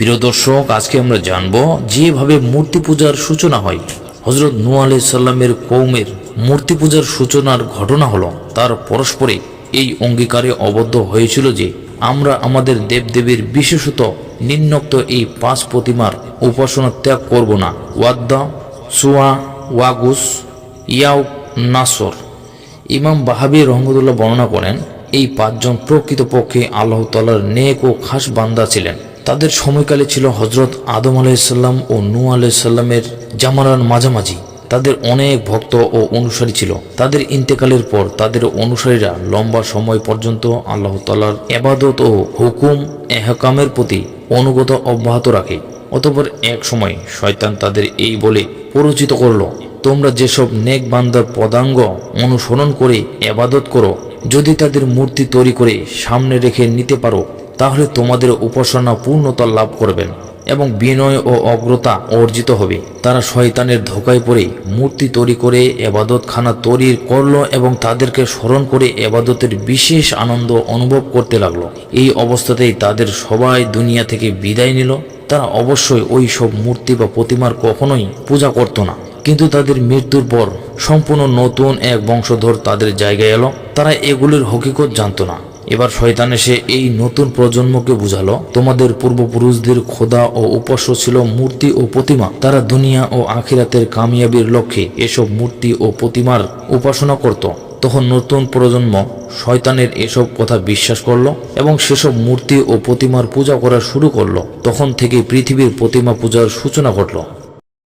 প্রিয় দর্শক, আজকে আমরা জানব যেভাবে মূর্তি পূজার সূচনা হয়। হজরত নূ আলাইসাল্লামের কৌমের মূর্তি পূজার সূচনার ঘটনা হলো, তার পরস্পরে এই অঙ্গীকারে অবদ্ধ হয়েছিল যে, আমরা আমাদের দেবদেবীর বিশেষত নিম্নোক্ত এই পাঁচ প্রতিমার উপাসনা ত্যাগ করব না। ওয়াদ্দা, সুয়া, ওয়াগুস, ইয়াউ, নাসর। ইমাম বাহাবি রহমতুল্লাহ বর্ণনা করেন, এই পাঁচজন প্রকৃতপক্ষে আল্লাহ তালার নেক ও খাস বান্দা ছিলেন। তাদের সময়কালে ছিল হজরত আদম আলাইসাল্লাম ও নূ আলাইসাল্লামের জামানার মাঝামাঝি। তাদের অনেক ভক্ত ও অনুসারী ছিল। তাদের ইন্তেকালের পর তাদের অনুসারীরা লম্বা সময় পর্যন্ত আল্লাহ তালার এবাদত ও হুকুম, এহকামের প্রতি অনুগত অব্যাহত রাখে। অতপর এক সময় শয়তান তাদের এই বলে পরিচিত করল, তোমরা যেসব নেক বান্দার পদাঙ্গ অনুসরণ করে এবাদত করো, যদি তাদের মূর্তি তৈরি করে সামনে রেখে নিতে পারো তাহলে তোমাদের উপাসনা পূর্ণতা লাভ করবেন এবং বিনয় ও অগ্রতা অর্জিত হবে। তারা শয়তানের ধোকায় পড়ে, মূর্তি তৈরি করে, এবাদতখানা তৈরি করল এবং তাদেরকে স্মরণ করে এবাদতের বিশেষ আনন্দ অনুভব করতে লাগল। এই অবস্থাতেই তাদের সবাই দুনিয়া থেকে বিদায় নিল। তারা অবশ্যই ওই সব মূর্তি বা প্রতিমার কখনোই পূজা করতো না। কিন্তু তাদের মৃত্যুর পর সম্পূর্ণ নতুন এক বংশধর তাদের জায়গায় এলো। তারা এগুলির হকিকত জানত না। এবার শয়তান এসে এই নতুন প্রজন্মকে বুঝালো। তোমাদের পূর্বপুরুষদের খোদা ও উপাস্য ছিল মূর্তি ও প্রতিমা। তারা দুনিয়া ও আখিরাতের কামিয়াবির লক্ষ্যে এসব মূর্তি ও প্রতিমার উপাসনা করত। তখন নতুন প্রজন্ম শয়তানের এসব কথা বিশ্বাস করল এবং সেসব মূর্তি ও প্রতিমার পূজা করা শুরু করল। তখন থেকে পৃথিবীর প্রতিমা পূজার সূচনা ঘটলো।